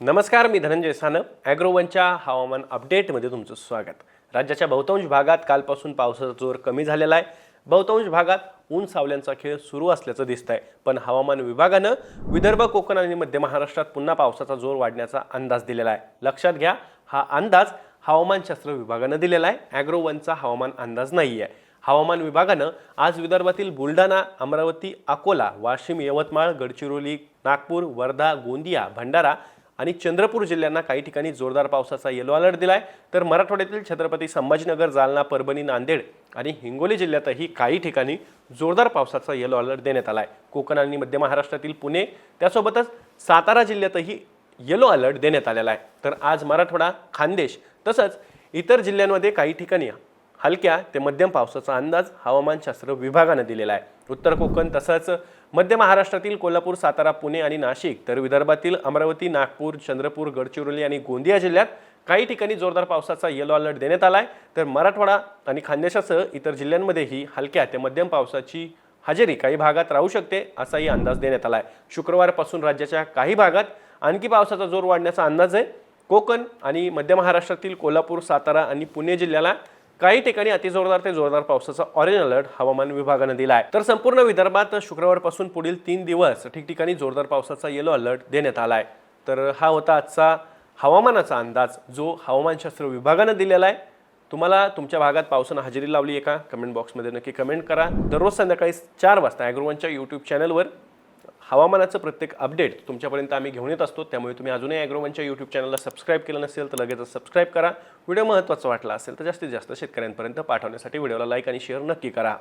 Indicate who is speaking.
Speaker 1: नमस्कार मी धनंजय सानप. ॲग्रोवनच्या हवामान अपडेटमध्ये तुमचं स्वागत. राज्याच्या बहुतांश भागात कालपासून पावसाचा जोर कमी झालेला आहे. बहुतांश भागात ऊन सावल्यांचा खेळ सुरू असल्याचं दिसत आहे पण हवामान विभागानं विदर्भ कोकण आणि मध्य महाराष्ट्रात पुन्हा पावसाचा जोर वाढण्याचा अंदाज दिलेला आहे. लक्षात घ्या हा अंदाज हवामानशास्त्र विभागानं दिलेला आहे. ॲग्रोवनचा हवामान अंदाज नाही आहे हवामान विभागानं आज विदर्भातील बुलढाणा अमरावती अकोला वाशिम यवतमाळ गडचिरोली नागपूर वर्धा गोंदिया भंडारा आणि चंद्रपूर जिल्ह्यांना काही ठिकाणी जोरदार पावसाचा येलो अलर्ट दिलाय. तर मराठवाड्यातील छत्रपती संभाजीनगर जालना परभणी नांदेड आणि हिंगोली जिल्ह्यातही काही ठिकाणी जोरदार पावसाचा येलो अलर्ट देण्यात आलाय. कोकण आणि मध्य महाराष्ट्रातील पुणे त्यासोबतच सातारा जिल्ह्यातही येलो अलर्ट देण्यात आलेला आहे. तर आज मराठवाडा खानदेश तसंच इतर जिल्ह्यांमध्ये काही ठिकाणी हलक्या ते मध्यम पावसाचा अंदाज हवामानशास्त्र विभागानं दिलेला आहे. उत्तर कोकण तसंच मध्य महाराष्ट्रातील कोल्हापूर सातारा पुणे आणि नाशिक तर विदर्भातील अमरावती नागपूर चंद्रपूर गडचिरोली आणि गोंदिया जिल्ह्यात काही ठिकाणी जोरदार पावसाचा येलो अलर्ट देण्यात आला आहे तर मराठवाडा आणि खानदेशासह इतर जिल्ह्यांमध्येही हलक्या ते मध्यम पावसाची हजेरी काही भागात राहू शकते असाही अंदाज देण्यात आला आहे शुक्रवारपासून राज्याच्या काही भागात आणखी पावसाचा जोर वाढण्याचा अंदाज आहे. कोकण आणि मध्य महाराष्ट्रातील कोल्हापूर सातारा आणि पुणे जिल्ह्याला काही ठिकाणी अतिजोरदार ते जोरदार पावसाचा ऑरेंज अलर्ट हवामान विभागानं दिला आहे तर संपूर्ण विदर्भात शुक्रवारपासून पुढील तीन दिवस ठिकठिकाणी जोरदार पावसाचा येलो अलर्ट देण्यात आला आहे तर हा होता आजचा हवामानाचा अंदाज जो हवामानशास्त्र विभागानं दिलेला आहे. तुम्हाला तुमच्या भागात पावसानं हजेरी लावली आहे का? कमेंट बॉक्समध्ये नक्की कमेंट करा. दररोज संध्याकाळी चार वाजता ॲग्रोवनच्या यूट्यूब चॅनलवर हवामानाचं प्रत्येक अपडेट तुमच्यापर्यंत आम्ही घेऊन येत असतो. त्यामुळे तुम्ही अजूनही ॲग्रोवनच्या यूट्यूब चॅनलला सबस्क्राईब केलं नसेल तर लगेच सबस्क्राईब करा. व्हिडिओ महत्त्वाचा वाटला असेल तर जास्तीत जास्त शेतकऱ्यांपर्यंत पाठवण्यासाठी व्हिडिओला लाईक आणि शेअर नक्की करा.